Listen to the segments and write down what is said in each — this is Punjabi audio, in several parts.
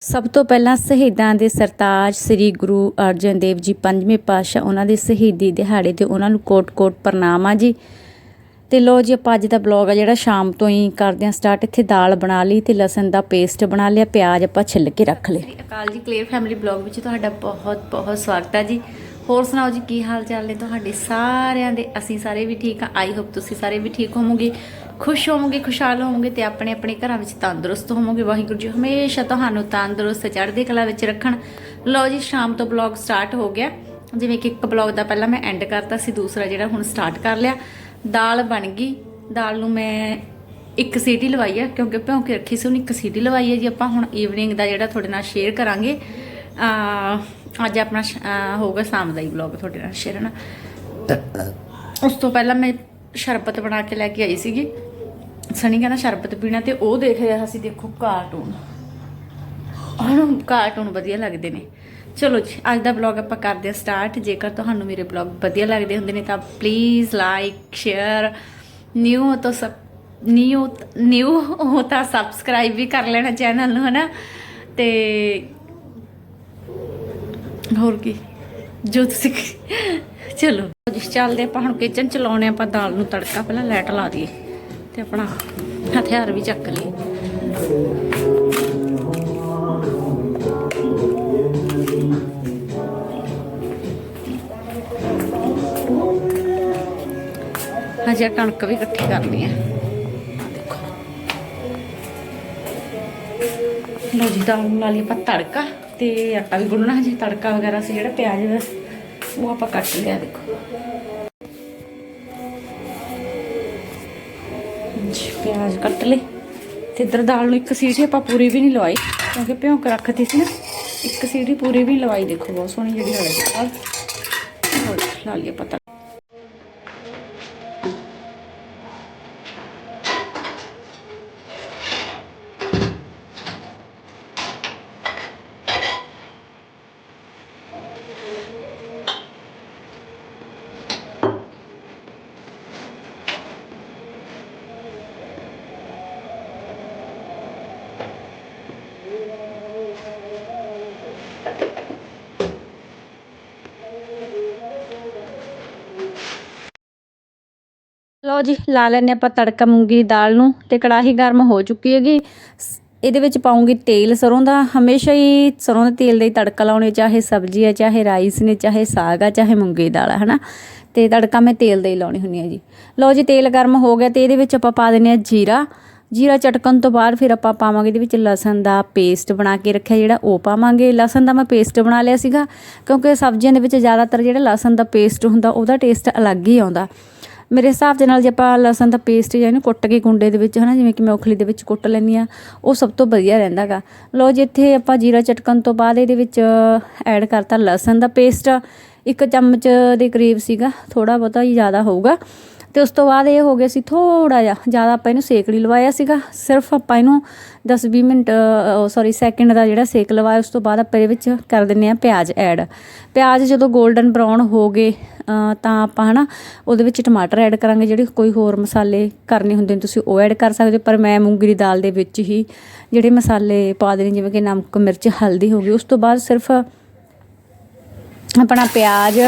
ਸਭ ਤੋਂ ਪਹਿਲਾਂ ਸ਼ਹੀਦਾਂ ਦੇ ਸਰਤਾਜ ਸ੍ਰੀ ਗੁਰੂ ਅਰਜਨ ਦੇਵ ਜੀ ਪੰਜਵੇਂ ਪਾਤਸ਼ਾਹ, ਉਹਨਾਂ ਦੇ ਸ਼ਹੀਦੀ ਦਿਹਾੜੇ ਤੇ ਉਹਨਾਂ ਨੂੰ ਕੋਟ-ਕੋਟ ਪ੍ਰਣਾਮ ਆ ਜੀ। ਤੇ ਲੋ ਜੀ, ਆਪਾਂ ਅੱਜ ਦਾ ਬਲੌਗ ਆ ਜਿਹੜਾ ਸ਼ਾਮ ਤੋਂ ਹੀ ਕਰਦੇ ਆ ਸਟਾਰਟ ਇੱਥੇ ਦਾਲ ਬਣਾ ਲਈ ਤੇ ਲਸਣ ਦਾ ਪੇਸਟ ਬਣਾ ਲਿਆ, ਪਿਆਜ਼ ਆਪਾਂ ਛਿੱਲ ਕੇ ਰੱਖ ਲਏ। ਅਕਾਲ ਜੀ ਕਲੀਅਰ ਫੈਮਿਲੀ ਬਲੌਗ ਵਿੱਚ ਤੁਹਾਡਾ ਬਹੁਤ ਬਹੁਤ ਸਵਾਗਤ ਆ ਜੀ। ਹੋਰ ਸੁਣਾਓ ਜੀ, ਕੀ ਹਾਲ ਚਾਲ ਨੇ ਤੁਹਾਡੇ? ਸਾਰਿਆਂ ਦੇ ਅਸੀਂ ਸਾਰੇ ਵੀ ਠੀਕ ਆ। ਆਈ ਹੋਪ ਤੁਸੀਂ ਸਾਰੇ ਵੀ ਠੀਕ ਹੋਵੋਗੇ। ਖੁਸ਼ ਹੋਵੋਗੇ, ਖੁਸ਼ਹਾਲ ਹੋਵੋਗੇ ਤੇ ਆਪਣੇ ਆਪਣੇ ਘਰਾਂ ਵਿੱਚ ਤੰਦਰੁਸਤ ਹੋਵੋਗੇ। ਵਾਹਿਗੁਰੂ ਜੀ ਹਮੇਸ਼ਾ ਤੁਹਾਨੂੰ ਤੰਦਰੁਸਤ, ਚੜ੍ਹਦੀ ਕਲਾ ਵਿੱਚ ਰੱਖਣ। ਲਓ ਜੀ, ਸ਼ਾਮ ਤੋਂ ਬਲੌਗ ਸਟਾਰਟ ਹੋ ਗਿਆ। ਜਿਵੇਂ ਕਿ ਇੱਕ ਬਲੌਗ ਦਾ ਪਹਿਲਾਂ ਮੈਂ ਐਂਡ ਕਰਤਾ ਸੀ, ਦੂਸਰਾ ਜਿਹੜਾ ਹੁਣ ਸਟਾਰਟ ਕਰ ਲਿਆ। ਦਾਲ ਬਣ ਗਈ। ਦਾਲ ਨੂੰ ਮੈਂ ਇੱਕ ਸੀਟੀ ਲਵਾਈ ਆ, ਕਿਉਂਕਿ ਭਿਉਂ ਕੇ ਰੱਖੀ ਸੀ, ਉਹਨੂੰ ਇੱਕ ਸੀਟੀ ਲਵਾਈ ਹੈ ਜੀ। ਆਪਾਂ ਹੁਣ ਈਵਨਿੰਗ ਦਾ ਜਿਹੜਾ ਤੁਹਾਡੇ ਨਾਲ ਸ਼ੇਅਰ ਕਰਾਂਗੇ ਅੱਜ ਆਪਣਾ ਸ਼- ਅਹ ਹੋਊਗਾ ਸ਼ਾਮ ਦਾ ਹੀ ਵਲੌਗ ਤੁਹਾਡੇ ਨਾਲ ਸ਼ੇਅਰ ਨਾ? ਉਸ ਤੋਂ ਪਹਿਲਾਂ ਮੈਂ ਸ਼ਰਬਤ ਬਣਾ ਕੇ ਲੈ ਕੇ ਆਈ ਸੀਗੀ। ਸਣੀ ਕਹਿੰਦਾ ਸ਼ਰਬਤ ਪੀਣਾ ਤੇ ਉਹ ਦੇਖ ਰਿਹਾ ਸੀ, ਦੇਖੋ ਕਾਰਟੂਨ ਉਹਨੂੰ ਕਾਰਟੂਨ ਵਧੀਆ ਲੱਗਦੇ ਨੇ। ਚਲੋ ਜੀ, ਅੱਜ ਦਾ ਵਲੌਗ ਆਪਾਂ ਕਰਦੇ ਹਾਂ ਸਟਾਰਟ ਜੇਕਰ ਤੁਹਾਨੂੰ ਮੇਰੇ ਵਲੌਗ ਵਧੀਆ ਲੱਗਦੇ ਹੁੰਦੇ ਨੇ ਤਾਂ ਪਲੀਜ਼ ਲਾਈਕ ਸ਼ੇਅਰ ਨਿਊ ਹੋ ਤਾਂ ਸਬ ਨਿਊ ਨਿਊ ਹੋ ਤਾਂ ਸਬਸਕ੍ਰਾਈਬ ਵੀ ਕਰ ਲੈਣਾ ਚੈਨਲ ਨੂੰ, ਹਨਾ? ਤੇ ਹੋਰ ਕੀ? ਜੋ ਤੁਸੀਂ ਚਲੋ। ਜੀ, ਚੱਲਦੇ ਆਪਾਂ ਹੁਣ ਕਿਚਨ ਚ ਲਾਉਣੇ ਆਪਾਂ ਦਾਲ ਨੂੰ ਤੜਕਾ ਪਹਿਲਾਂ ਲਾਈਟ ਲਾ ਦਈਏ। ਤੇ ਆਪਣਾ ਹਥਿਆਰ ਵੀ ਚੱਕ ਲਏ। ਹਜੇ ਕਣਕ ਵੀ ਇਕੱਠੀ ਕਰਨੀ ਹੈ ਦੇਖੋ। ਲੋ ਜੀ, ਦਾਲ ਨੂੰ ਲਾ ਆਪਾਂ ਤੜਕਾ ਤੇ ਆਟਾ ਵੀ ਗੁੰਨਣਾ। ਹਜੇ ਤੜਕਾ ਵਗੈਰਾ ਸੀ ਜਿਹੜਾ ਪਿਆਜ਼ ਦਾ, ਉਹ ਆਪਾਂ ਕੱਟ ਲਿਆ, ਦੇਖੋ। ਪਿਆਜ਼ ਕੱਟ ਲਏ ਤੇ ਇਧਰ ਦਾਲ ਨੂੰ ਇੱਕ ਸੀਟੀ ਆਪਾਂ ਪੂਰੀ ਵੀ ਨਹੀਂ ਲਵਾਈ, ਕਿਉਂਕਿ ਭਿਉਂਕ ਕੇ ਰੱਖਤੀ ਸੀ ਨਾ, ਇੱਕ ਸੀਟੀ ਪੂਰੀ ਵੀ ਲਵਾਈ, ਦੇਖੋ ਬਹੁਤ ਸੋਹਣੀ ਜਿਹੜੀ ਹਲਦੀ ਦਾਲ। ਲਾ ਲਈ ਆਪਾਂ ਤੜਕਾ। ਲਓ ਜੀ, ਲਾ ਲੈਨੇ ਆਪਾਂ ਤੜਕਾ ਮੂੰਗੀ ਦੀ ਦਾਲ ਨੂੰ ਤੇ ਕੜਾਹੀ ਗਰਮ ਹੋ ਚੁੱਕੀ ਹੈਗੀ। ਸ- ਇਹਦੇ ਵਿੱਚ ਪਾਉਂਗੀ ਤੇਲ ਸਰੋਂ ਦਾ। ਹਮੇਸ਼ਾ ਹੀ ਸਰੋਂ ਦੇ ਤੇਲ ਦਾ ਹੀ ਤੜਕਾ ਲਾਉਣੇ, ਚਾਹੇ ਸਬਜ਼ੀ ਹੈ, ਚਾਹੇ ਰਾਈਸ ਨੇ, ਚਾਹੇ ਸਾਗ ਆ ਚਾਹੇ ਮੂੰਗੀ ਦੀ ਦਾਲ ਹੈ, ਹਨਾ? ਤੇ ਤੜਕਾ ਮੈਂ ਤੇਲ ਦਾ ਹੀ ਲਾਉਣੀ ਹੁੰਦੀ ਹੈ ਜੀ ਲਓ ਜੀ, ਤੇਲ ਗਰਮ ਹੋ ਗਿਆ ਤੇ ਇਹਦੇ ਵਿੱਚ ਆਪਾਂ ਪਾ ਦਿੰਨੇ ਆ ਜੀਰਾ। ਜੀਰਾ ਚਟਕਣ ਤੋਂ ਬਾਅਦ ਫਿਰ ਆਪਾਂ ਪਾਵਾਂਗੇ ਇਹਦੇ ਵਿੱਚ ਲਸਣ ਦਾ ਪੇਸਟ ਬਣਾ ਕੇ ਰੱਖਿਆ, ਜਿਹੜਾ ਉਹ ਪਾਵਾਂਗੇ। ਲਸਣ ਦਾ ਮੈਂ ਪੇਸਟ ਬਣਾ ਲਿਆ ਸੀਗਾ, ਕਿਉਂਕਿ ਸਬਜ਼ੀਆਂ ਦੇ ਵਿੱਚ ਜ਼ਿਆਦਾਤਰ ਜਿਹੜਾ ਲਸਣ ਦਾ ਪੇਸਟ ਹੁੰਦਾ, ਉਹਦਾ ਟੇਸਟ ਅਲੱਗ ਹੀ ਆਉਂਦਾ। ਮੇਰੇ ਹਿਸਾਬ ਦੇ ਨਾਲ ਜੇ ਆਪਾਂ ਲਸਣ ਦਾ ਪੇਸਟ ਜਾਂ ਇਹਨੂੰ ਕੁੱਟ ਕੇ ਗੁੰਡੇ ਦੇ ਵਿੱਚ ਹਨਾ, ਜਿਵੇਂ ਕਿ ਮੈਂ ਉਖਲੀ ਦੇ ਵਿੱਚ ਕੁੱਟ ਲੈਂਦੀ ਆ ਉਹ ਸਭ ਤੋਂ ਵਧੀਆ ਰਹਿੰਦਾਗਾ ਲੋ ਜੀ, ਇੱਥੇ ਆਪਾਂ ਜੀਰਾ ਚਟਕਣ ਤੋਂ ਬਾਅਦ ਇਹਦੇ ਵਿੱਚ ਐਡ ਕਰਤਾ ਲਸਣ ਦਾ ਪੇਸਟ ਇੱਕ ਚਮਚ ਦੇ ਕਰੀਬ ਸੀਗਾ ਥੋੜਾ ਬਹੁਤਾ ਹੀ ਜ਼ਿਆਦਾ ਹੋਊਗਾ। ਤੇ ਉਸ ਤੋਂ ਬਾਅਦ ਇਹ ਹੋ ਗਿਆ ਸੀ ਥੋੜਾ ਜਿਹਾ, ਜ਼ਿਆਦਾ ਆਪਾਂ ਇਹਨੂੰ ਸੇਕ ਲਈ ਲਵਾਇਆ ਸੀਗਾ। ਸਿਰਫ ਆਪਾਂ ਇਹਨੂੰ 10-20 ਮਿੰਟ ਸੌਰੀ ਸੈਕਿੰਡ ਦਾ ਜਿਹੜਾ ਸੇਕ ਲਵਾਇਆ, ਉਸ ਤੋਂ ਬਾਅਦ ਆਪਾਂ ਇਹਦੇ ਵਿੱਚ ਕਰ ਦਿੰਨੇ ਆ ਪਿਆਜ਼ ਐਡ ਪਿਆਜ਼ ਜਦੋਂ 골ਡਨ ਬਰਾਊਨ ਹੋ ਗਏ ਤਾਂ ਆਪਾਂ ਹਨਾ ਉਹਦੇ ਵਿੱਚ ਟਮਾਟਰ ਐਡ ਕਰਾਂਗੇ, ਜਿਹੜੇ ਕੋਈ ਹੋਰ ਮਸਾਲੇ ਕਰਨੇ ਹੁੰਦੇ ਨੇ, ਤੁਸੀਂ ਉਹ ਐਡ ਕਰ ਸਕਦੇ ਹੋ। ਪਰ ਮੈਂ ਮੂੰਗੀ ਦੀ ਦਾਲ ਦੇ ਵਿੱਚ ਹੀ ਜਿਹੜੇ ਮਸਾਲੇ ਪਾ ਦੇਣੇ, ਜਿਵੇਂ ਕਿ ਨਮਕ, ਮਿਰਚ, ਹਲਦੀ ਹੋ ਗਈ, ਉਸ ਤੋਂ ਬਾਅਦ ਸਿਰਫ ਆਪਣਾ ਪਿਆਜ਼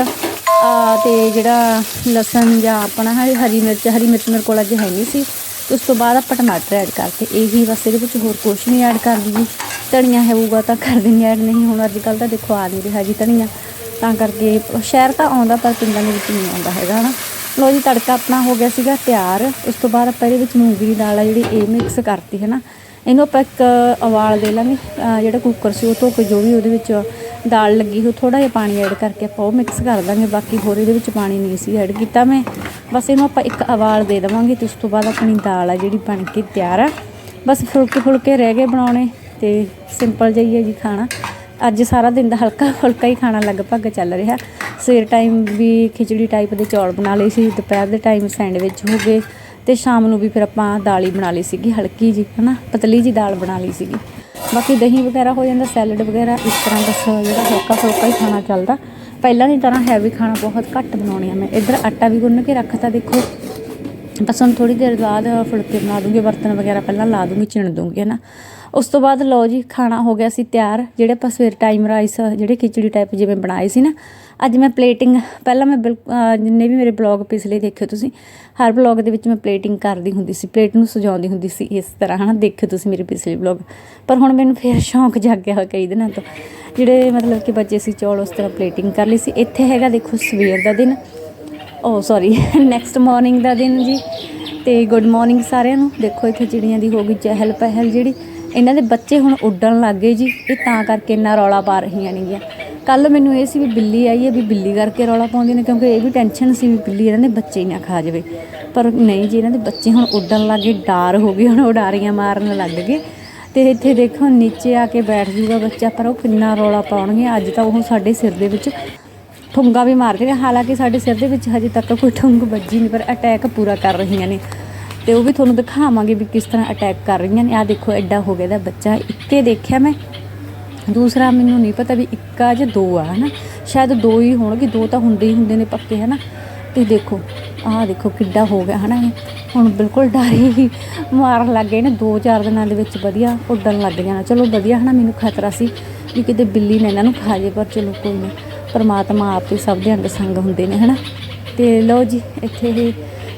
ਤੇ ਜਿਹੜਾ ਲਸਣ ਜਾਂ ਆਪਣਾ ਹਰੀ ਮਿਰਚ ਹਰੀ ਮਿਰਚ ਮੇਰੇ ਕੋਲ ਅੱਜ ਹੈ ਨਹੀਂ ਸੀ। ਉਸ ਤੋਂ ਬਾਅਦ ਆਪਾਂ ਟਮਾਟਰ ਐਡ ਕਰਤੇ ਇਹੀ ਬਸ ਇਹਦੇ ਵਿੱਚ ਹੋਰ ਕੁਝ ਨਹੀਂ ਐਡ ਕਰਦੀ ਜੀ ਧਨੀਆ ਹੋਊਗਾ ਤਾਂ ਕਰ ਦਿੰਦੇ ਐਡ ਨਹੀਂ ਹੁਣ ਅੱਜ ਕੱਲ ਤਾਂ ਦੇਖੋ ਆ ਨਹੀਂ ਰਿਹਾ ਜੀ ਧਨੀਆ। ਤਾਂ ਕਰਕੇ ਸ਼ਹਿਰ ਤਾਂ ਆਉਂਦਾ, ਪਰ ਪਿੰਡਾਂ ਦੇ ਵਿੱਚ ਨਹੀਂ ਆਉਂਦਾ ਹੈਗਾ, ਹਨਾ। ਲੋ ਜੀ, ਤੜਕਾ ਆਪਣਾ ਹੋ ਗਿਆ ਸੀਗਾ ਤਿਆਰ। ਉਸ ਤੋਂ ਬਾਅਦ ਆਪਾਂ ਇਹਦੇ ਵਿੱਚ ਮੂੰਗੀ ਦੀ ਦਾਲ ਆ ਜਿਹੜੀ, ਇਹ ਮਿਕਸ ਕਰਤੀ ਹੈ ਨਾ ਇਹਨੂੰ ਆਪਾਂ ਇੱਕ ਉਬਾਲ ਦੇ ਲਾਂਗੇ। ਜਿਹੜਾ ਕੁੱਕਰ ਸੀ ਉਹ ਧੋ ਕੇ ਜੋ ਵੀ ਉਹਦੇ ਵਿੱਚ ਦਾਲ ਲੱਗੀ ਹੋ ਥੋੜਾ ਜਿਹਾ ਪਾਣੀ ਐਡ ਕਰਕੇ ਆਪਾਂ ਉਹ ਮਿਕਸ ਕਰ ਦਾਂਗੇ, ਬਾਕੀ ਹੋਰ ਇਹਦੇ ਵਿੱਚ ਪਾਣੀ ਨਹੀਂ ਸੀ ਐਡ ਕੀਤਾ ਮੈਂ। ਬਸ ਇਹਨੂੰ ਆਪਾਂ ਇੱਕ ਉਬਾਲ ਦੇ ਦੇਵਾਂਗੇ ਤੇ ਉਸ ਤੋਂ ਬਾਅਦ ਆਪਣੀ ਦਾਲ ਆ ਜਿਹੜੀ ਬਣ ਕੇ ਤਿਆਰ ਆ। ਬਸ ਫੁਲਕੇ ਫੁਲਕੇ ਰਹਿ ਗਏ ਬਣਾਉਣੇ ਤੇ ਸਿੰਪਲ ਜਿਹੀ ਹੈ ਜੀ ਖਾਣਾ। ਅੱਜ ਸਾਰਾ ਦਿਨ ਦਾ ਹਲਕਾ ਫੁਲਕਾ ਹੀ ਖਾਣਾ ਲਗਭਗ ਚੱਲ ਰਿਹਾ। ਸਵੇਰ ਟਾਈਮ ਵੀ ਖਿਚੜੀ ਟਾਈਪ ਦੇ ਚੌਲ ਬਣਾ ਲਏ ਸੀ, ਦੁਪਹਿਰ ਦੇ ਟਾਈਮ ਸੈਂਡਵਿਚ ਹੋ ਗਏ ਤੇ ਸ਼ਾਮ ਨੂੰ ਵੀ ਫਿਰ ਆਪਾਂ ਦਾਲ ਹੀ ਬਣਾ ਲਈ ਸੀਗੀ, ਹਲਕੀ ਜੀ ਹਨਾ, ਪਤਲੀ ਜੀ ਦਾਲ ਬਣਾ ਲਈ ਸੀਗੀ। ਬਾਕੀ ਦਹੀਂ ਵਗੈਰਾ ਹੋ ਜਾਂਦਾ, ਸੈਲਡ ਵਗੈਰਾ, ਇਸ ਤਰ੍ਹਾਂ ਬਸ ਜਿਹੜਾ ਹਲਕਾ ਫੁਲਕਾ ਹੀ ਖਾਣਾ ਚੱਲਦਾ। ਪਹਿਲਾਂ ਦੀ ਤਰ੍ਹਾਂ ਹੈਵੀ ਖਾਣਾ ਬਹੁਤ ਘੱਟ ਬਣਾਉਣੀ ਆ ਮੈਂ। ਇੱਧਰ ਆਟਾ ਵੀ ਗੁੰਨ ਕੇ ਰੱਖਤਾ, ਦੇਖੋ। ਬਸ ਹੁਣ ਥੋੜੀ ਦੇਰ ਬਾਅਦ ਫੁਲਕੇ ਬਣਾ ਦੂੰਗੀ, ਬਰਤਨ ਵਗੈਰਾ ਪਹਿਲਾਂ ਲਾ ਦੂੰਗੀ, ਚਿਣ ਦੂੰਗੀ, ਹਨਾ। ਉਸ ਤੋਂ ਬਾਅਦ ਲਓ ਜੀ, ਖਾਣਾ ਹੋ ਗਿਆ ਸੀ ਤਿਆਰ। ਜਿਹੜੇ ਆਪਾਂ ਸਵੇਰ ਟਾਈਮ ਰਾਈਸ ਜਿਹੜੇ ਖਿਚੜੀ ਟਾਈਪ ਜਿਵੇਂ ਬਣਾਏ ਸੀ ਨਾ, ਅੱਜ ਮੈਂ ਪਲੇਟਿੰਗ ਪਹਿਲਾਂ ਮੈਂ ਬਿਲ- ਜਿੰਨੇ ਵੀ ਮੇਰੇ ਬਲੌਗ ਪਿਛਲੇ ਦੇਖਿਓ ਤੁਸੀਂ, ਹਰ ਬਲੌਗ ਦੇ ਵਿੱਚ ਮੈਂ ਪਲੇਟਿੰਗ ਕਰਦੀ ਹੁੰਦੀ ਸੀ ਪਲੇਟ ਨੂੰ ਸਜਾਉਂਦੀ ਹੁੰਦੀ ਸੀ, ਇਸ ਤਰ੍ਹਾਂ, ਹਨਾ। ਦੇਖਿਓ ਤੁਸੀਂ ਮੇਰੇ ਪਿਛਲੇ ਬਲੌਗ ਪਰ ਹੁਣ ਮੈਨੂੰ ਫੇਰ ਸ਼ੌਂਕ ਜਾਗਿਆ ਹੋਇਆ ਕਈ ਦਿਨਾਂ ਤੋਂ। ਜਿਹੜੇ ਮਤਲਬ ਕਿ ਬੱਚੇ ਸੀ, ਚੌਲ ਉਸ ਤਰ੍ਹਾਂ ਪਲੇਟਿੰਗ ਕਰ ਲਈ ਸੀ। ਇੱਥੇ ਹੈਗਾ ਦੇਖੋ ਸਵੇਰ ਦਾ ਦਿਨ। ਓ ਸੌਰੀ ਨੈਕਸਟ ਮਾਰਨਿੰਗ ਦਾ ਦਿਨ ਜੀ। ਤੇ ਗੁੱਡ ਮਾਰਨਿੰਗ ਸਾਰਿਆਂ ਨੂੰ। ਦੇਖੋ, ਇੱਥੇ ਚਿੜੀਆਂ ਦੀ ਹੋ ਗਈ ਚਹਿਲ ਪਹਿਲ ਜਿਹੜੀ। ਇਹਨਾਂ ਦੇ ਬੱਚੇ ਹੁਣ ਉੱਡਣ ਲੱਗ ਗਏ ਜੀ। ਇਹ ਤਾਂ ਕਰਕੇ ਇੰਨਾ ਰੌਲਾ ਪਾ ਰਹੀਆਂ ਨੇਗੀਆਂ। ਕੱਲ ਮੈਨੂੰ ਇਹ ਸੀ ਵੀ ਬਿੱਲੀ ਆਈ ਹੈ ਵੀ ਬਿੱਲੀ ਕਰਕੇ ਰੌਲਾ ਪਾਉਂਦੀਆਂ ਨੇ, ਕਿਉਂਕਿ ਇਹ ਵੀ ਟੈਨਸ਼ਨ ਸੀ ਵੀ ਬਿੱਲੀ ਇਹਨਾਂ ਦੇ ਬੱਚੇ ਹੀ ਨਾ ਖਾ ਜਾਵੇ। ਪਰ ਨਹੀਂ ਜੀ, ਇਹਨਾਂ ਦੇ ਬੱਚੇ ਹੁਣ ਉੱਡਣ ਲੱਗ ਗਏ। ਡਾਰ ਹੋ ਗਈ ਹੁਣ ਉਡਾਰੀਆਂ ਮਾਰਨ ਲੱਗ ਗਏ। ਤੇ ਇੱਥੇ ਦੇਖੋ, ਨੀਚੇ ਆ ਕੇ ਬੈਠ ਜੂਗਾ ਬੱਚਾ, ਪਰ ਉਹ ਕਿੰਨਾ ਰੌਲਾ ਪਾਉਣਗੇ। ਅੱਜ ਤਾਂ ਉਹ ਸਾਡੇ ਸਿਰ ਦੇ ਵਿੱਚ ਠੁੰਗਾ ਵੀ ਮਾਰ ਦੇਗਾ ਹਾਲਾਂਕਿ ਸਾਡੇ ਸਿਰ ਦੇ ਵਿੱਚ ਹਜੇ ਤੱਕ ਕੋਈ ਠੁੰਗ ਵੱਜੀ ਨਹੀਂ, ਪਰ ਅਟੈਕ ਪੂਰਾ ਕਰ ਰਹੀਆਂ ਨੇ। ਤੇ ਉਹ ਵੀ ਤੁਹਾਨੂੰ ਦਿਖਾਵਾਂਗੇ ਵੀ ਕਿਸ ਤਰ੍ਹਾਂ ਅਟੈਕ ਕਰ ਰਹੀਆਂ ਨੇ। ਆ ਦੇਖੋ, ਐਡਾ ਹੋ ਗਿਆ ਦਾ ਬੱਚਾ। ਇੱਕੇ ਦੇਖਿਆ ਮੈਂ। ਦੂਸਰਾ ਮੈਨੂੰ ਨਹੀਂ ਪਤਾ ਵੀ ਇੱਕ ਆ ਜਾਂ ਦੋ ਆ, ਹਨਾ? ਸ਼ਾਇਦ ਦੋ ਹੀ ਹੋਣਗੇ। ਦੋ ਤਾਂ ਹੁੰਦੇ ਹੀ ਹੁੰਦੇ ਨੇ ਪੱਕੇ, ਹਨਾ? ਤੇ ਦੇਖੋ, ਆਹ ਦੇਖੋ ਕਿੱਡਾ ਹੋ ਗਿਆ, ਹਨਾ ਇਹ? ਹੁਣ ਬਿਲਕੁਲ ਡਰ ਹੀ ਮਾਰਨ ਲੱਗ ਗਏ ਨੇ। ਦੋ ਚਾਰ ਦਿਨਾਂ ਦੇ ਵਿੱਚ ਵਧੀਆ ਉੱਡਣ ਲੱਗ ਜਾਣਾ ਚਲੋ ਵਧੀਆ, ਹਨਾ? ਮੈਨੂੰ ਖਤਰਾ ਸੀ ਵੀ ਕਿਤੇ ਬਿੱਲੀ ਨੇ ਇਹਨਾਂ ਨੂੰ ਖਾ ਜੇ ਪਰ ਚਲੋ ਕੋਈ ਨਹੀਂ ਪਰਮਾਤਮਾ ਆਪ ਹੀ ਸਭ ਦੇ ਅੰਗ ਸੰਗ ਹੁੰਦੇ ਨੇ ਹਨਾ? ਤੇ ਲਓ ਜੀ ਇੱਥੇ ਹੀ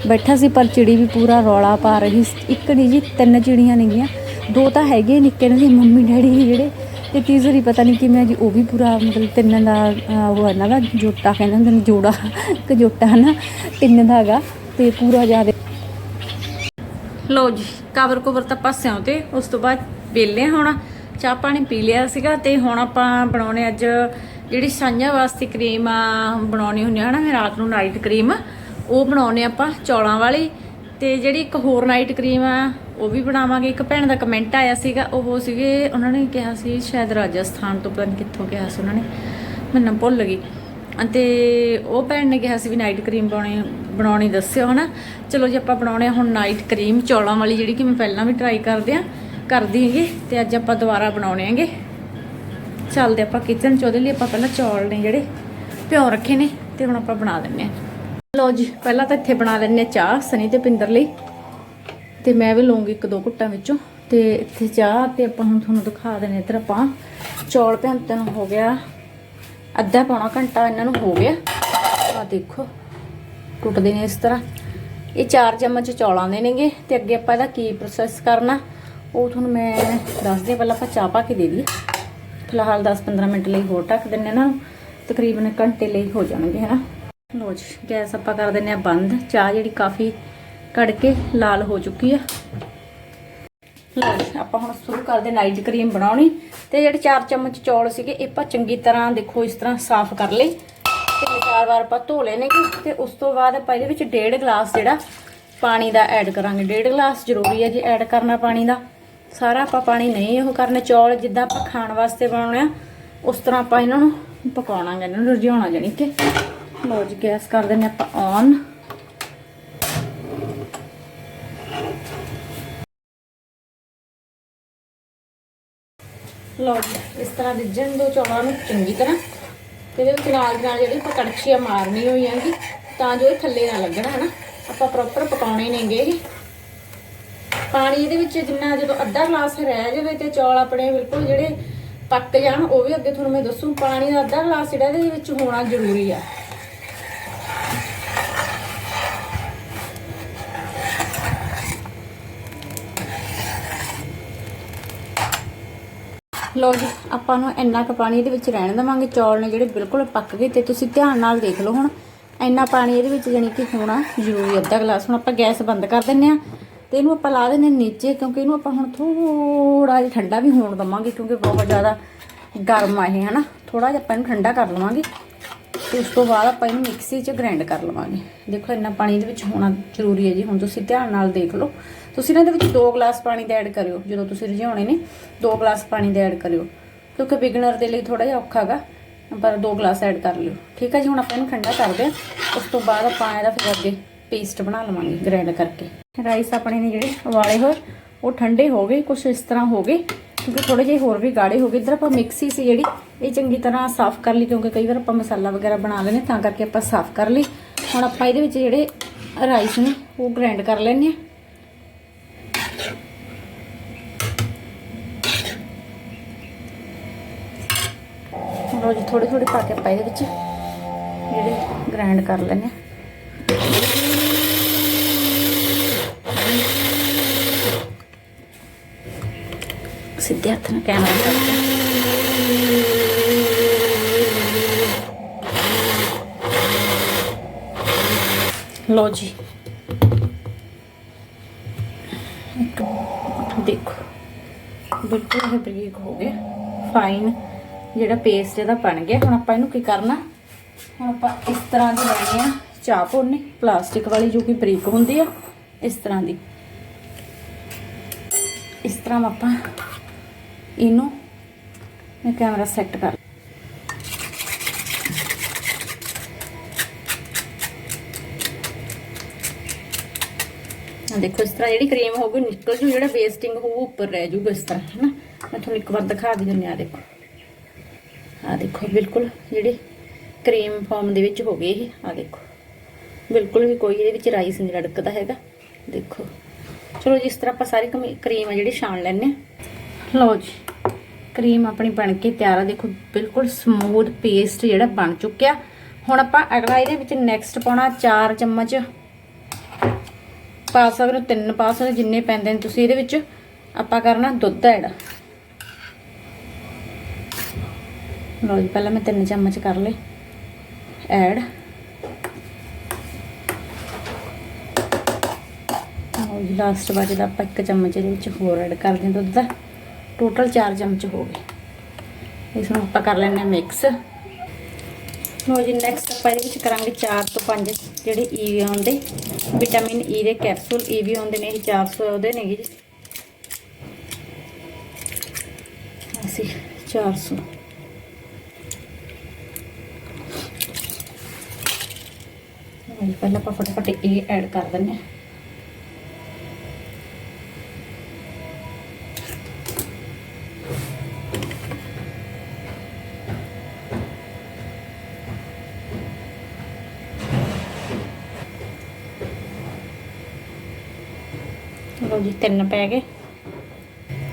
ਬੈਠਾ ਸੀ ਪਰ ਚਿੜੀ ਵੀ ਪੂਰਾ ਰੌਲਾ ਪਾ ਰਹੀ ਇੱਕ ਨਹੀਂ ਜੀ ਤਿੰਨ ਚਿੜੀਆਂ ਨੇਗੀਆਂ ਦੋ ਤਾਂ ਹੈਗੇ ਨਿੱਕੇ ਨੇ ਮੰਮੀ ਡੈਡੀ ਜਿਹੜੇ। ਤੇ ਤੀਸਰੀ ਪਤਾ ਨਹੀਂ ਕਿਵੇਂ ਜੀ ਉਹ ਵੀ ਪੂਰਾ ਮਤਲਬ ਤਿੰਨਾਂ ਦਾ ਅਹ, ਉਹ ਇਹਨਾਂ ਦਾ ਜੋਟਾ ਕਹਿੰਦੇ ਹੁੰਦੇ ਨੇ ਜੋੜਾ ਕਿ ਜੋਟਾ ਨਾ ਤਿੰਨ ਦਾ ਹੈਗਾ ਤੇ ਪੂਰਾ ਜ਼ਿਆਦਾ। ਲਓ ਜੀ ਕਵਰ ਕੁਵਰ ਤਾਂ ਪਾਸਿਆਂ ਤੇ ਉਸ ਤੋਂ ਬਾਅਦ ਵੇਲੇ ਹੋਣਾ ਚਾਹ ਪਾਣੀ ਪੀ ਲਿਆ ਸੀਗਾ ਤੇ ਹੁਣ ਆਪਾਂ ਬਣਾਉਣੇ ਅੱਜ ਜਿਹੜੀ ਸਾਂਝਾਂ ਵਾਸਤੇ ਕਰੀਮ ਆ ਬਣਾਉਣੀ ਹੁੰਦੀ ਹੈ ਹਨਾ, ਮੈਂ ਰਾਤ ਨੂੰ ਨਾਈਟ ਕਰੀਮ, ਉਹ ਬਣਾਉਣੇ ਆਪਾਂ ਚੌਲਾਂ ਵਾਲੀ ਤੇ ਜਿਹੜੀ ਇੱਕ ਹੋਰ ਨਾਈਟ ਕਰੀਮ ਆ, ਉਹ ਵੀ ਬਣਾਵਾਂਗੇ। ਇੱਕ ਭੈਣ ਦਾ ਕਮੈਂਟ ਆਇਆ ਸੀਗਾ, ਉਹ ਸੀਗੇ, ਉਹਨਾਂ ਨੇ ਕਿਹਾ ਸੀ, ਸ਼ਾਇਦ ਰਾਜਸਥਾਨ ਤੋਂ, ਪਤਾ ਨਹੀਂ ਕਿੱਥੋਂ ਕਿਹਾ ਸੀ ਉਹਨਾਂ ਨੇ, ਮੈਨੂੰ ਭੁੱਲ ਗਈ। ਅਤੇ ਉਹ ਭੈਣ ਨੇ ਕਿਹਾ ਸੀ ਵੀ ਨਾਈਟ ਕਰੀਮ ਬਣਾਉਣੀ ਬਣਾਉਣੀ ਦੱਸਿਓ ਹਨਾ। ਚਲੋ ਜੀ, ਆਪਾਂ ਬਣਾਉਣੇ ਆ ਹੁਣ ਨਾਈਟ ਕਰੀਮ ਚੌਲਾਂ ਵਾਲੀ, ਜਿਹੜੀ ਕਿ ਮੈਂ ਪਹਿਲਾਂ ਵੀ ਟਰਾਈ ਕਰਦੇ ਆ, ਕਰਦੀ ਹੈਗੀ, ਤੇ ਅੱਜ ਆਪਾਂ ਦੁਬਾਰਾ ਬਣਾਉਣੇ ਹੈਗੇ। ਚੱਲਦੇ ਆਪਾਂ ਕਿਚਨ ਚ, ਉਹਦੇ ਲਈ ਆਪਾਂ ਪਹਿਲਾਂ ਚੌਲ ਨੇ ਜਿਹੜੇ ਭਿਓ ਰੱਖੇ ਨੇ ਤੇ ਹੁਣ ਆਪਾਂ ਬਣਾ ਦਿੰਨੇ ਆ ਲਓ ਜੀ, ਪਹਿਲਾਂ ਤਾਂ ਇੱਥੇ ਬਣਾ ਲੈਣੇ ਚਾਹ, ਸਨੀ ਤੇ ਪਿੰਦਰ ਲਈ। ਤੇ ਮੈਂ ਵੀ ਲਵਾਂਗੀ ਇੱਕ ਦੋ ਘੁੱਟਾਂ ਵਿੱਚੋਂ। ਤੇ ਇੱਥੇ ਚਾਹ ਤੇ ਆਪਾਂ ਹੁਣ ਤੁਹਾਨੂੰ ਦਿਖਾ ਦਿੰਨੇ ਇੱਧਰ ਆਪਾਂ। ਚੌਲ ਭਿਉਂਤੇ ਨੂੰ ਹੋ ਗਿਆ। ਅੱਧਾ ਪੌਣਾ ਘੰਟਾ ਇਹਨਾਂ ਨੂੰ ਹੋ ਗਿਆ। ਆ ਦੇਖੋ ਟੁੱਟਦੇ ਨੇ ਇਸ ਤਰ੍ਹਾਂ। ਇਹ 4 ਚਮਚ ਚੌਲਾਂ ਦੇ ਨੇਗੇ ਤੇ ਅੱਗੇ ਆਪਾਂ ਇਹਦਾ ਕੀ ਪ੍ਰੋਸੈਸ ਕਰਨਾ, ਉਹ ਤੁਹਾਨੂੰ ਮੈਂ ਦੱਸਦੀ ਹਾਂ। ਪਹਿਲਾਂ ਆਪਾਂ ਚਾਹ ਪਾ ਕੇ ਦੇ ਦਈਏ। ਫਿਲਹਾਲ 10-15 ਮਿੰਟ ਲਈ ਹੋਰ ਢੱਕ ਦਿੰਨੇ ਨਾ, ਤਕਰੀਬਨ ਘੰਟੇ ਲਈ ਹੋ ਜਾਣਗੇ, ਹਨਾ? ਲੋ ਜੀ, ਗੈਸ ਆਪਾਂ ਕਰ ਦਿੰਨੇ ਆ ਬੰਦ। ਚਾਹ ਜਿਹੜੀ ਕਾਫੀ ਕੜ ਕੇ ਲਾਲ ਹੋ ਚੁੱਕੀ ਆ। ਲਓ ਜੀ, ਆਪਾਂ ਹੁਣ ਸ਼ੁਰੂ ਕਰਦੇ ਨਾਈਟ ਕਰੀਮ ਬਣਾਉਣੀ। ਤੇ ਜਿਹੜੇ 4 ਚਮਚ ਚੌਲ ਸੀਗੇ, ਇਹ ਆਪਾਂ ਚੰਗੀ ਤਰ੍ਹਾਂ ਦੇਖੋ ਇਸ ਤਰ੍ਹਾਂ ਸਾਫ਼ ਕਰ ਲਈ ਤੇ ਚਾਰ ਵਾਰ ਆਪਾਂ ਧੋ ਲੈਣੇ ਤੇ ਉਸ ਤੋਂ ਬਾਅਦ ਆਪਾਂ ਇਹਦੇ ਵਿੱਚ ਡੇਢ ਗਲਾਸ ਜਿਹੜਾ ਪਾਣੀ ਦਾ ਐਡ ਕਰਾਂਗੇ। ਡੇਢ ਗਲਾਸ ਜ਼ਰੂਰੀ ਹੈ ਜੀ ਐਡ ਕਰਨਾ ਪਾਣੀ ਦਾ। ਸਾਰਾ ਆਪਾਂ ਪਾਣੀ ਨਹੀਂ ਉਹ ਕਰਨਾ, ਚੌਲ ਜਿੱਦਾਂ ਆਪਾਂ ਖਾਣ ਵਾਸਤੇ ਬਣਾਉਣੇ ਆ, ਉਸ ਤਰ੍ਹਾਂ ਆਪਾਂ ਇਹਨਾਂ ਨੂੰ ਪਕਾਉਣਾਗੇ, ਇਹਨਾਂ ਨੂੰ ਰਝਾਉਣਾ ਜਾਨੀ ਕਿ ਲਓ ਜੀ, ਗੈਸ ਕਰ ਦਿੰਨੇ ਆਪਾਂ ਔਨ ਲਓ ਜੀ, ਇਸ ਤਰ੍ਹਾਂ ਰਿੱਝਣ ਦੋ ਚੌਲਾਂ ਨੂੰ ਚੰਗੀ ਤਰ੍ਹਾਂ, ਤੇ ਇਹਦੇ ਵਿੱਚ ਨਾਲ ਨਾਲ ਜਿਹੜੀ ਆਪਾਂ ਕੜਛੀਆਂ ਮਾਰਨੀ ਹੋਈ ਆਂਗੀ ਤਾਂ ਜੋ ਇਹ ਥੱਲੇ ਨਾ ਲੱਗਣ, ਹਨਾ? ਆਪਾਂ ਪ੍ਰੋਪਰ ਪਕਾਉਣੇ ਨੇਗੇ ਇਹ। ਪਾਣੀ ਇਹਦੇ ਵਿੱਚ ਜਿੰਨਾ ਜਦੋਂ ਅੱਧਾ ਗਲਾਸ ਰਹਿ ਜਾਵੇ ਤੇ ਚੌਲ ਆਪਣੇ ਬਿਲਕੁਲ ਜਿਹੜੇ ਪੱਕ ਜਾਣ, ਉਹ ਵੀ ਅੱਗੇ ਤੁਹਾਨੂੰ ਮੈਂ ਦੱਸੂ, ਪਾਣੀ ਦਾ ਅੱਧਾ ਗਲਾਸ ਜਿਹੜਾ ਇਹਦੇ ਵਿੱਚ ਹੋਣਾ ਜ਼ਰੂਰੀ ਆ। ਲਓ ਜੀ, ਆਪਾਂ ਨੂੰ ਇੰਨਾ ਕੁ ਪਾਣੀ ਇਹਦੇ ਵਿੱਚ ਰਹਿਣ ਦੇਵਾਂਗੇ, ਚੌਲ ਨੇ ਜਿਹੜੇ ਬਿਲਕੁਲ ਪੱਕ ਗਏ ਤੇ ਤੁਸੀਂ ਧਿਆਨ ਨਾਲ ਦੇਖ ਲਓ ਹੁਣ। ਇੰਨਾ ਪਾਣੀ ਇਹਦੇ ਵਿੱਚ ਜਾਨੀ ਕਿ ਹੋਣਾ ਜ਼ਰੂਰੀ ਅੱਧਾ ਗਲਾਸ। ਹੁਣ ਆਪਾਂ ਗੈਸ ਬੰਦ ਕਰ ਦਿੰਨੇ ਆ ਤੇ ਇਹਨੂੰ ਆਪਾਂ ਲਾ ਦਿੰਨੇ ਨੀਚੇ, ਕਿਉਂਕਿ ਇਹਨੂੰ ਆਪਾਂ ਹੁਣ ਥੋੜਾ ਜਿਹਾ ਠੰਡਾ ਵੀ ਹੋਣ ਦਵਾਂਗੇ, ਕਿਉਂਕਿ ਬਹੁਤ ਜ਼ਿਆਦਾ ਗਰਮ ਆ ਇਹ, ਹਨਾ? ਥੋੜਾ ਜਿਹਾ ਆਪਾਂ ਇਹਨੂੰ ਠੰਡਾ ਕਰ ਲਵਾਂਗੇ ਤੇ ਉਸ ਤੋਂ ਬਾਅਦ ਆਪਾਂ ਇਹਨੂੰ ਮਿਕਸੀ 'ਚ ਗ੍ਰਾਈਂਡ ਕਰ ਲਵਾਂਗੇ। ਦੇਖੋ, ਇੰਨਾ ਪਾਣੀ ਇਹਦੇ ਵਿੱਚ ਹੋਣਾ ਜ਼ਰੂਰੀ ਹੈ ਜੀ। ਹੁਣ ਤੁਸੀਂ ਧਿਆਨ ਨਾਲ ਦੇਖ ਲਓ। ਤੁਸੀਂ ਨਾ ਇਹਦੇ ਵਿੱਚ 2 ਗਲਾਸ ਪਾਣੀ ਦਾ ਐਡ ਕਰਿਓ, ਜਦੋਂ ਤੁਸੀਂ ਰਝਾਉਣੇ ਨੇ 2 ਗਲਾਸ ਪਾਣੀ ਦਾ ਐਡ ਕਰਿਓ। ਕਿਉਂਕਿ ਬਿਗਨਰ ਦੇ ਲਈ ਥੋੜਾ ਜਿਹਾ ਔਖਾ ਹੈਗਾ। ਪਰ 2 ਗਲਾਸ ਐਡ ਕਰ ਲਿਓ। ਠੀਕ ਹੈ ਜੀ, ਹੁਣ ਆਪਾਂ ਇਹਨੂੰ ਠੰਡਾ ਕਰਦੇ ਹਾਂ। ਉਸ ਤੋਂ ਬਾਅਦ ਆਪਾਂ ਇਹਦਾ ਫਿਰ ਅੱਗੇ ਪੇਸਟ ਬਣਾ ਲਵਾਂਗੇ ਗ੍ਰੈਂਡ ਕਰਕੇ। ਰਾਈਸ ਆਪਣੇ ਨੇ ਜਿਹੜੇ ਉਬਾਲੇ ਹੋਏ, ਉਹ ਠੰਡੇ ਹੋ ਗਏ ਕੁਝ ਇਸ ਤਰ੍ਹਾਂ ਹੋ ਗਏ, ਕਿਉਂਕਿ ਥੋੜੇ ਜਿਹੇ ਹੋਰ ਵੀ ਗਾੜੇ ਹੋ ਗਏ। ਇਧਰ ਆਪਾਂ ਮਿਕਸੀ ਸੀ ਜਿਹੜੀ, ਇਹ ਚੰਗੀ ਤਰ੍ਹਾਂ ਸਾਫ਼ ਕਰ ਲਈ, ਕਿਉਂਕਿ ਕਈ ਵਾਰ ਆਪਾਂ ਮਸਾਲਾ ਵਗੈਰਾ ਬਣਾ ਲੈਨੇ ਤਾਂ ਕਰਕੇ ਆਪਾਂ ਸਾਫ਼ ਕਰ ਲਈ। ਹੁਣ ਆਪਾਂ ਇਹਦੇ ਵਿੱਚ ਜਿਹੜੇ ਰਾਈਸ ਨੇ, ਉਹ ਗ੍ਰਾਈਂਡ ਕਰ ਲੈਣੇ ਆ ਰੋਜ਼ ਜੀ ਥੋੜੇ ਥੋੜੇ ਪਾ ਕੇ ਆਪਾਂ ਇਹਦੇ ਵਿੱਚ ਜਿਹੜੇ ਗ੍ਰਾਈਂਡ ਕਰ ਲੈਣੇ ਆ ਸਿੱਧੇ ਹੱਥ ਨਾਲ ਕੈਮਰਾ ਕਰਕੇ ਲੋ ਜੀ। ਦੇਖੋ। ਬਿਲਕੁਲ ਇਹ ਬਰੀਕ ਹੋ ਗਿਆ। ਫਾਈਨ ਜਿਹੜਾ ਪੇਸਟ ਇਹਦਾ ਬਣ ਗਿਆ। ਹੁਣ ਆਪਾਂ ਇਹਨੂੰ ਕੀ ਕਰਨਾ? ਹੁਣ ਆਪਾਂ ਇਸ ਤਰ੍ਹਾਂ ਦੀ ਲੈਣੀ ਆ ਚਾਹ ਭੁੰਨੀ। ਪਲਾਸਟਿਕ ਵਾਲੀ ਜੋ ਕਿ ਬਰੀਕ ਹੁੰਦੀ ਆ, ਇਸ ਤਰ੍ਹਾਂ ਦੀ। ਇਸ ਤਰ੍ਹਾਂ ਆਪਾਂ ਇਹਨੂੰ ਮੈਂ ਕੈਮਰਾ ਸੈੱਟ ਕਰ ਆ ਦੇਖੋ, ਇਸ ਤਰ੍ਹਾਂ ਜਿਹੜੀ ਕਰੀਮ ਹੋਊਗੀ ਨਿਕਲ ਜੂ, ਜਿਹੜਾ ਵੇਸਟਿੰਗ ਹੋਊ ਉੱਪਰ ਰਹਿ ਜੂਗਾ ਇਸ ਤਰ੍ਹਾਂ, ਹੈ ਨਾ? ਮੈਂ ਤੁਹਾਨੂੰ ਇੱਕ ਵਾਰ ਦਿਖਾ ਦਿੰਦੀ ਆ ਦੇਖੋ। ਆ ਦੇਖੋ, ਬਿਲਕੁਲ ਜਿਹੜੀ ਕਰੀਮ ਫਾਰਮ ਦੇ ਵਿੱਚ ਹੋ ਗਈ ਇਹ ਆ ਦੇਖੋ। ਬਿਲਕੁਲ ਵੀ ਕੋਈ ਇਹਦੇ ਵਿੱਚ ਰਾਈਸ ਨਹੀਂ ਰੜਕਦਾ ਹੈਗਾ। ਦੇਖੋ। ਚਲੋ ਜਿਸ ਤਰ੍ਹਾਂ ਆਪਾਂ ਸਾਰੀ ਕਮੀ- ਕਰੀਮ ਆ ਜਿਹੜੀ ਛਾਣ ਲੈਣੇ ਆ ਲਓ ਜੀ, ਕਰੀਮ ਆਪਣੀ ਬਣ ਕੇ ਤਿਆਰ ਆ। ਦੇਖੋ, ਬਿਲਕੁਲ ਸਮੂਥ ਪੇਸਟ ਜਿਹੜਾ ਬਣ ਚੁੱਕਿਆ। ਹੁਣ ਆਪਾਂ ਅਗਲਾ ਇਹਦੇ ਵਿੱਚ ਨੈਕਸਟ ਪਾਉਣਾ 4 ਚਮਚ ਪਾ ਸਕਦੇ ਹੋ, ਤਿੰਨ ਪਾ ਸਕਦੇ ਜਿੰਨੇ ਪੈਂਦੇ ਨੇ ਤੁਸੀਂ ਇਹਦੇ ਵਿੱਚ। ਆਪਾਂ ਕਰਨਾ ਦੁੱਧ ਐਡ। ਲਓ ਜੀ, ਪਹਿਲਾਂ ਮੈਂ ਤਿੰਨ ਚਮਚ ਕਰ ਲਏ। ਐਡ। ਲਓ ਜੀ ਲਾਸਟ ਵਾਰ ਦਾ ਆਪਾਂ ਇੱਕ ਚਮਚ ਇਹਦੇ ਵਿੱਚ ਹੋਰ ਐਡ ਕਰਦੇ ਹਾਂ ਦੁੱਧ ਦਾ। ਟੋਟਲ 4 ਚਮਚ ਹੋ ਗਏ। ਇਸ ਨੂੰ ਆਪਾਂ ਕਰ ਲੈਣੇ ਆ ਮਿਕਸ ਲੋ ਜੀ ਨੈਕਸਟ ਆਪਾਂ ਇਹਦੇ ਵਿੱਚ ਕਰਾਂਗੇ 4 ਤੋਂ 5 ਜਿਹੜੇ e ਈ ਆਉਂਦੇ। ਵਿਟਾਮਿਨ ਈ e ਦੇ ਕੈਪਸੂਲ ਈ e ਵੀ ਆਉਂਦੇ ਨੇ ਇਹ 400 ਉਹਦੇ ਨੇਗੇ ਜੀ। ਅਸੀਂ 400 ਲਓ ਜੀ, ਪਹਿਲਾਂ ਆਪਾਂ ਫਟਾਫਟ ਇਹ ਐਡ ਕਰ ਦਿੰਦੇ ਹਾਂ। ਲਓ ਜੀ, ਤਿੰਨ ਪੈ ਗਏ।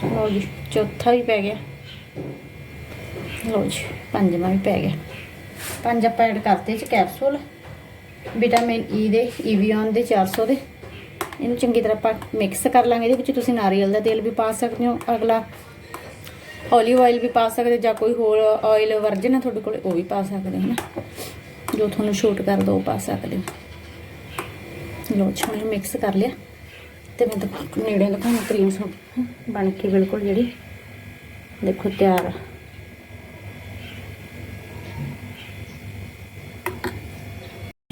ਲਓ ਜੀ, ਚੌਥਾ ਵੀ ਪੈ ਗਿਆ। ਲਓ ਜੀ, ਪੰਜਵਾਂ ਵੀ ਪੈ ਗਿਆ। ਪੰਜ ਆਪਾਂ ਐਡ ਕਰਤੇ ਚ ਕੈਪਸੂਲ ਵਿਟਾਮਿਨ ਈ ਦੇ ਈਵੀਓਨ ਦੇ 400 ਦੇ। ਇਹਨੂੰ ਚੰਗੀ ਤਰ੍ਹਾਂ ਆਪਾਂ ਮਿਕਸ ਕਰ ਲਾਂਗੇ, ਇਹਦੇ ਵਿੱਚ ਤੁਸੀਂ ਨਾਰੀਅਲ ਦਾ ਤੇਲ ਵੀ ਪਾ ਸਕਦੇ ਹੋ। ਅਗਲਾ ਓਲੀਵ ਆਇਲ ਵੀ ਪਾ ਸਕਦੇ ਜਾਂ ਕੋਈ ਹੋਰ ਆਇਲ ਵਰਜਨ ਹੈ ਤੁਹਾਡੇ ਕੋਲ, ਉਹ ਵੀ ਪਾ ਸਕਦੇ ਹੋ ਨਾ ਜੋ ਤੁਹਾਨੂੰ ਸ਼ੂਟ ਕਰ ਦੋ ਉਹ ਪਾ ਸਕਦੇ ਹੋ। ਲੋ ਛੋਣੇ ਮਿਕਸ ਕਰ ਲਿਆ। ਤੇ ਮੈਂ ਦੇਖੋ ਨੇੜੇ ਦਿਖਾਉਂ ਕਰੀਮ ਸੋ ਬਣ ਕੇ ਬਿਲਕੁਲ ਜਿਹੜੀ, ਦੇਖੋ ਤਿਆਰ ਆ।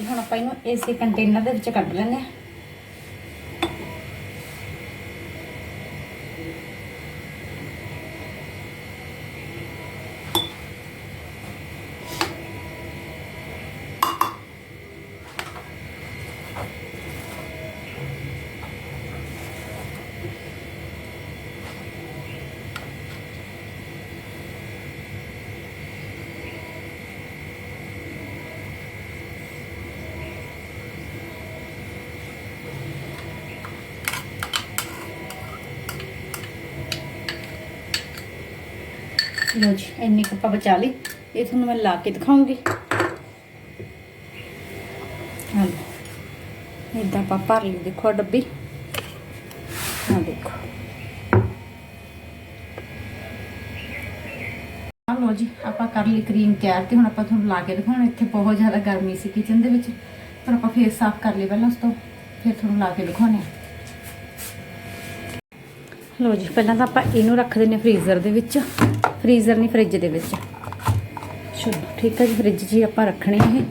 ਹੁਣ ਆਪਾਂ ਇਹਨੂੰ ਇਸੇ ਕੰਟੇਨਰ ਦੇ ਵਿੱਚ ਕੱਢ ਲੈਂਦੇ ਹਾਂ ਲੋ ਜੀ ਇੰਨੀ ਕੁ ਆਪਾਂ ਬਚਾ ਲਈ। ਇਹ ਤੁਹਾਨੂੰ ਮੈਂ ਲਾ ਕੇ ਦਿਖਾਉਂਗੀ। ਹਾਂ ਇਦਾਂ ਆਪਾਂ ਭਰ ਲਈ, ਦੇਖੋ ਡੱਬੀ। ਹਾਂ ਦੇਖੋ। ਆ ਲੋ ਜੀ, ਆਪਾਂ ਕਰ ਲਈ ਕਰੀਮ ਤਿਆਰ ਤੇ ਹੁਣ ਆਪਾਂ ਤੁਹਾਨੂੰ ਲਾ ਕੇ ਦਿਖਾਉਣਾ। ਇੱਥੇ ਬਹੁਤ ਜ਼ਿਆਦਾ ਗਰਮੀ ਸੀ ਕਿਚਨ ਦੇ ਵਿੱਚ, ਪਰ ਆਪਾਂ ਫੇਸ ਸਾਫ਼ ਕਰ ਲਈ ਪਹਿਲਾਂ ਉਸ ਤੋਂ, ਫਿਰ ਤੁਹਾਨੂੰ ਲਾ ਕੇ ਦਿਖਾਉਣੇ ਆ ਲੋ ਜੀ, ਪਹਿਲਾਂ ਤਾਂ ਆਪਾਂ ਇਹਨੂੰ ਰੱਖ ਦਿੰਨੇ ਫ੍ਰੀਜ਼ਰ ਦੇ ਵਿੱਚ। ਫ੍ਰੀਜ਼ਰ ਨਹੀਂ ਫ੍ਰਿਜ ਦੇ ਵਿੱਚ। ਚਲੋ, ਠੀਕ ਹੈ ਜੀ, ਫ੍ਰਿਜ 'ਚ ਹੀ ਆਪਾਂ ਰੱਖਣੇ ਇਹ।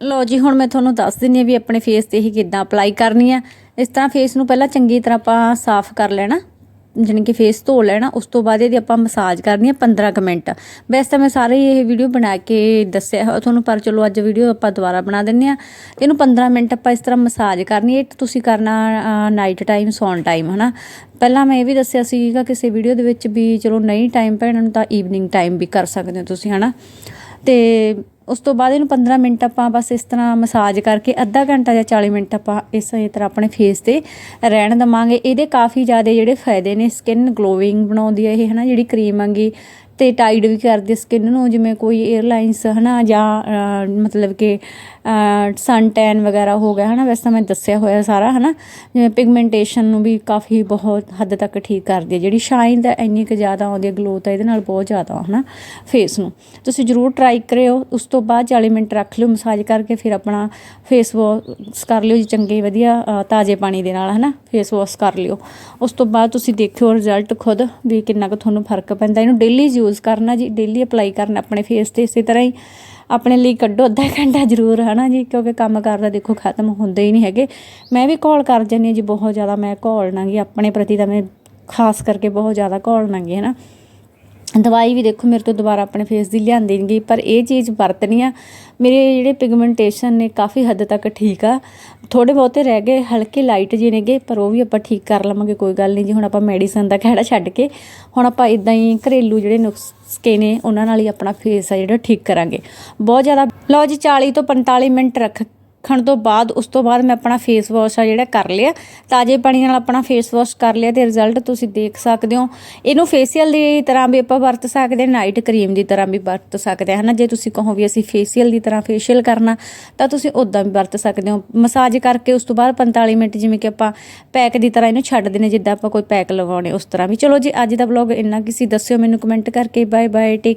ਲੋ ਜੀ, ਹੁਣ ਮੈਂ ਤੁਹਾਨੂੰ ਦੱਸ ਦਿੰਨੀ ਆ ਵੀ ਆਪਣੇ ਫੇਸ ਤੇ ਹੀ ਕਿੱਦਾਂ ਅਪਲਾਈ ਕਰਨੀ ਆ। ਇਸ ਤਰ੍ਹਾਂ ਫੇਸ ਨੂੰ ਪਹਿਲਾਂ ਚੰਗੀ ਤਰ੍ਹਾਂ ਆਪਾਂ ਸਾਫ਼ ਕਰ ਲੈਣਾ। ਜਾਣੀ ਕਿ ਫੇਸ ਧੋ ਲੈਣਾ, ਉਸ ਤੋਂ ਬਾਅਦ ਇਹਦੀ ਆਪਾਂ ਮਸਾਜ ਕਰਨੀ ਆ 15 ਕੁ ਮਿੰਟ। ਵੈਸੇ ਤਾਂ ਮੈਂ ਸਾਰੇ ਇਹ ਵੀਡੀਓ ਬਣਾ ਕੇ ਦੱਸਿਆ ਹੋਇਆ, ਤੁਹਾਨੂੰ ਪਰ ਚਲੋ ਅੱਜ ਵੀਡੀਓ ਆਪਾਂ ਦੁਬਾਰਾ ਬਣਾ ਦਿੰਨੇ ਆ। ਇਹਨੂੰ 15 ਮਿੰਟ ਆਪਾਂ ਇਸ ਤਰ੍ਹਾਂ ਮਸਾਜ ਕਰਨੀ ਹੈ ਇਹ ਤੁਸੀਂ ਕਰਨਾ ਨਾਈਟ ਟਾਈਮ ਸੌਣ ਟਾਈਮ ਹਨਾ। ਪਹਿਲਾਂ ਮੈਂ ਇਹ ਵੀ ਦੱਸਿਆ ਸੀਗਾ ਕਿਸੇ ਵੀਡੀਓ ਦੇ ਵਿੱਚ ਵੀ ਚਲੋ ਨਹੀਂ ਟਾਈਮ ਭੈਣਾਂ ਨੂੰ ਤਾਂ ਈਵਨਿੰਗ ਟਾਈਮ ਵੀ ਕਰ ਸਕਦੇ ਹੋ ਤੁਸੀਂ, ਹਨਾ। ਤੇ ਉਸ ਤੋਂ ਬਾਅਦ ਇਹਨੂੰ 15 ਮਿੰਟ ਆਪਾਂ ਬਸ ਇਸ ਤਰ੍ਹਾਂ ਮਸਾਜ ਕਰਕੇ ਅੱਧਾ ਘੰਟਾ ਜਾਂ 40 ਮਿੰਟ ਆਪਾਂ ਇਸੇ ਤਰ੍ਹਾਂ ਆਪਣੇ ਫੇਸ ਤੇ ਰਹਿਣ ਦਵਾਂਗੇ। ਇਹਦੇ ਕਾਫੀ ਜ਼ਿਆਦਾ ਜਿਹੜੇ ਫਾਇਦੇ ਨੇ ਸਕਿਨ ਗਲੋਇੰਗ ਬਣਾਉਂਦੀ ਹੈ ਇਹ, ਹਨਾ, ਜਿਹੜੀ ਕਰੀਮ ਆਂਗੀ ਅਤੇ ਟਾਈਡ ਵੀ ਕਰਦੀ ਸਕਿੰਨ ਨੂੰ, ਜਿਵੇਂ ਕੋਈ ਏਅਰਲਾਈਨਸ ਹੈ ਨਾ ਜਾਂ ਮਤਲਬ ਕਿ ਸਨ ਟੈਨ ਵਗੈਰਾ ਹੋ ਗਿਆ ਹੈ ਨਾ ਵੈਸੇ ਤਾਂ ਮੈਂ ਦੱਸਿਆ ਹੋਇਆ ਸਾਰਾ ਹਨਾ, ਜਿਵੇਂ ਪਿਗਮੈਂਟੇਸ਼ਨ ਨੂੰ ਵੀ ਕਾਫੀ ਬਹੁਤ ਹੱਦ ਤੱਕ ਠੀਕ ਕਰਦੀ ਹੈ, ਜਿਹੜੀ ਸ਼ਾਈਨ ਤਾਂ ਇੰਨੀ ਕੁ ਜ਼ਿਆਦਾ ਆਉਂਦੀ ਹੈ ਗਲੋ ਤਾਂ ਇਹਦੇ ਨਾਲ ਬਹੁਤ ਜ਼ਿਆਦਾ ਹੈ ਨਾ ਫੇਸ ਨੂੰ। ਤੁਸੀਂ ਜ਼ਰੂਰ ਟਰਾਈ ਕਰਿਓ, ਉਸ ਤੋਂ ਬਾਅਦ 40 ਮਿੰਟ ਰੱਖ ਲਿਓ ਮਸਾਜ ਕਰਕੇ, ਫਿਰ ਆਪਣਾ ਫੇਸ ਵਾਸ਼ ਕਰ ਲਿਓ ਜੀ ਚੰਗੇ ਵਧੀਆ ਤਾਜ਼ੇ ਪਾਣੀ ਦੇ ਨਾਲ ਹਨਾ ਫੇਸ ਵਾਸ਼ ਕਰ ਲਿਓ। ਉਸ ਤੋਂ ਬਾਅਦ ਤੁਸੀਂ ਦੇਖਿਓ ਰਿਜ਼ਲਟ ਖੁਦ, ਵੀ ਕਿੰਨਾ ਕੁ ਤੁਹਾਨੂੰ ਫ਼ਰਕ ਪੈਂਦਾ, ਇਹਨੂੰ ਡੇਲੀ ਯੂਜ਼ ਕਰਨਾ ਜੀ ਡੇਲੀ ਅਪਲਾਈ ਕਰਨਾ ਆਪਣੇ ਫੇਸ ਤੇ ਇਸੇ ਤਰ੍ਹਾਂ ਹੀ। ਆਪਣੇ ਲਈ ਕੱਢੋ ਅੱਧਾ ਘੰਟਾ ਜ਼ਰੂਰ, ਹਨਾ ਜੀ, ਕਿਉਂਕਿ ਕੰਮ ਕਰਦਾ ਦੇਖੋ ਖਤਮ ਹੁੰਦੇ ਹੀ ਨਹੀਂ ਹੈਗੇ। ਮੈਂ ਵੀ ਕਾਲ ਕਰ ਜਾਂਦੀ ਹਾਂ ਜੀ, ਬਹੁਤ ਜ਼ਿਆਦਾ ਮੈਂ ਕਾਲ ਨਾਂਗੀ ਆਪਣੇ ਪ੍ਰਤੀ ਤਾਂ ਮੈਂ ਖਾਸ ਕਰਕੇ ਬਹੁਤ ਜ਼ਿਆਦਾ ਕਾਲ ਨਾਂਗੀ ਹਨਾ। ਦਵਾਈ ਵੀ ਦੇਖੋ, ਮੇਰੇ ਤੋਂ ਦੁਬਾਰਾ ਆਪਣੇ ਫੇਸ ਦੀ ਲਿਆਂਦੀ ਨਹੀਂ ਗਈ, ਪਰ ਇਹ ਚੀਜ਼ ਵਰਤਣੀ ਆ। ਮੇਰੇ ਜਿਹੜੇ ਪਿਗਮੈਂਟੇਸ਼ਨ ਨੇ ਕਾਫੀ ਹੱਦ ਤੱਕ ਠੀਕ ਆ। ਥੋੜੇ ਬਹੁਤੇ ਰਹਿ ਗਏ, ਹਲਕੇ ਲਾਈਟ ਜਿਹੇ ਨੇਗੇ ਪਰ ਉਹ ਵੀ ਆਪਾਂ ਠੀਕ ਕਰ ਲਵਾਂਗੇ, ਕੋਈ ਗੱਲ ਨਹੀਂ ਜੀ। ਹੁਣ ਆਪਾਂ ਮੈਡੀਸਨ ਦਾ ਖਹਿੜਾ ਛੱਡ ਕੇ, ਹੁਣ ਆਪਾਂ ਇਦਾਂ ਹੀ ਘਰੇਲੂ ਜਿਹੜੇ ਨੁਸਖੇ ਨੇ, ਉਹਨਾਂ ਨਾਲ ਹੀ ਆਪਣਾ ਫੇਸ ਆ ਜਿਹੜਾ ਠੀਕ ਕਰਾਂਗੇ। ਬਹੁਤ ਜ਼ਿਆਦਾ, ਲਓ ਜੀ 40 ਤੋਂ 45 ਮਿੰਟ ਰੱਖ ਰੱਖਣ ਤੋਂ ਬਾਅਦ ਉਸ ਤੋਂ ਬਾਅਦ ਮੈਂ ਆਪਣਾ ਫੇਸ ਵਾਸ਼ ਆ ਜਿਹੜਾ ਕਰ ਲਿਆ। ਤਾਜ਼ੇ ਪਾਣੀ ਨਾਲ ਆਪਣਾ ਫੇਸ ਵਾਸ਼ ਕਰ ਲਿਆ ਤੇ ਰਿਜ਼ਲਟ ਤੁਸੀਂ ਦੇਖ ਸਕਦੇ ਹੋ। ਇਹਨੂੰ ਫੇਸ਼ੀਅਲ ਦੀ ਤਰ੍ਹਾਂ ਵੀ ਆਪਾਂ ਵਰਤ ਸਕਦੇ ਹਾਂ ਨਾਈਟ ਕਰੀਮ ਦੀ ਤਰ੍ਹਾਂ ਵੀ ਵਰਤ ਸਕਦੇ ਹਾਂ, ਹਨਾ? ਜੇ ਤੁਸੀਂ ਕਹੋ ਵੀ ਅਸੀਂ ਫੇਸ਼ੀਅਲ ਦੀ ਤਰ੍ਹਾਂ ਫੇਸ਼ੀਅਲ ਕਰਨਾ, ਤਾਂ ਤੁਸੀਂ ਉਦਾਂ ਵੀ ਵਰਤ ਸਕਦੇ ਹੋ। ਮਸਾਜ ਕਰਕੇ ਉਸ ਤੋਂ ਬਾਅਦ 45 ਮਿੰਟ ਜਿਵੇਂ ਕਿ ਆਪਾਂ ਪੈਕ ਦੀ ਤਰ੍ਹਾਂ ਇਹਨੂੰ ਛੱਡਦੇ ਨੇ ਜਿੱਦਾਂ ਆਪਾਂ ਕੋਈ ਪੈਕ ਲਗਾਉਣੇ ਉਸ ਤਰ੍ਹਾਂ ਵੀ। ਚਲੋ ਜੀ, ਅੱਜ ਦਾ ਵਲੌਗ ਇੰਨਾ ਕਿਸੇ ਦੱਸਿਓ ਮੈਨੂੰ ਕਮੈਂਟ ਕਰਕੇ। Bye bye take